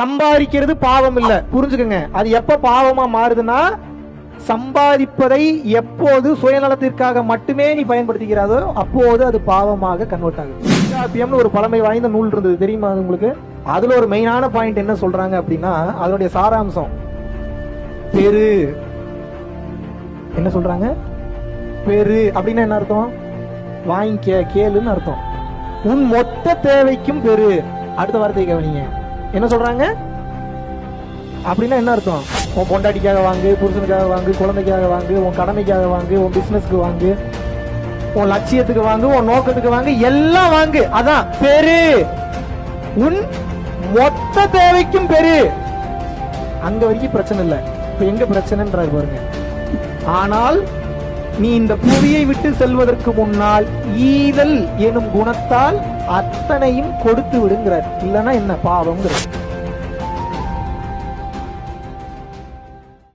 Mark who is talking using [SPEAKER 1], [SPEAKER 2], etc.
[SPEAKER 1] சம்பாதிக்கிறது பாவம் இல்ல. புரிஞ்சுக்கங்க. அது எப்ப பாவமா மாறுதுன்னா சம்பாதிப்பதை எப்போது சுயநலத்திற்காக மட்டுமே நீ பயன்படுத்திக்கிறாதோ அப்போது அது பாவமாக கன்வெர்ட் ஆகுது. தொல்காப்பியம்னு ஒரு பழமை வாய்ந்த நூல் இருந்தது. தெரியுமா அது உங்களுக்கு? அதுல ஒரு மெயினான பாயிண்ட் என்ன சொல்றாங்க அப்படின்னா அதனுடைய சாராம்சம். பெரு. என்ன சொல்றாங்க? பெரு. அப்படின்னா என்ன அர்த்தம்? வாங்கிக்க கேளுன்னு அர்த்தம். உன் மொத்த தேவைக்கும் பெரு. அடுத்த வார்த்தை கவனிங்க. என்ன சொல்றாங்க? அப்படின்னா என்ன அர்த்தம்? உன் பொண்டாட்டிக்காக வாங்கு புருஷனுக்காக வாங்கு குழந்தைக்காக வாங்கு உன் கடமைக்காக வாங்கு உன் பிசினஸ்க்கு வாங்கு உன் லட்சியத்துக்கு வாங்கு உன் நோக்கத்துக்கு வாங்கு எல்லாம் வாங்கு. அதான் பெரு. உன் மொத்த தேவைக்கும் பெரு. அங்க வரைக்கும் பிரச்சனை இல்லை. இப்ப எங்க பிரச்சனைன்றாரு பாருங்க. ஆனால் நீ இந்த புவியை விட்டு செல்வதற்கு முன்னால் ஈதல் எனும் குணத்தால் அத்தனையும் கொடுத்து விடுங்கிறார். இல்லைன்னா என்ன? பாவம்ங்கிற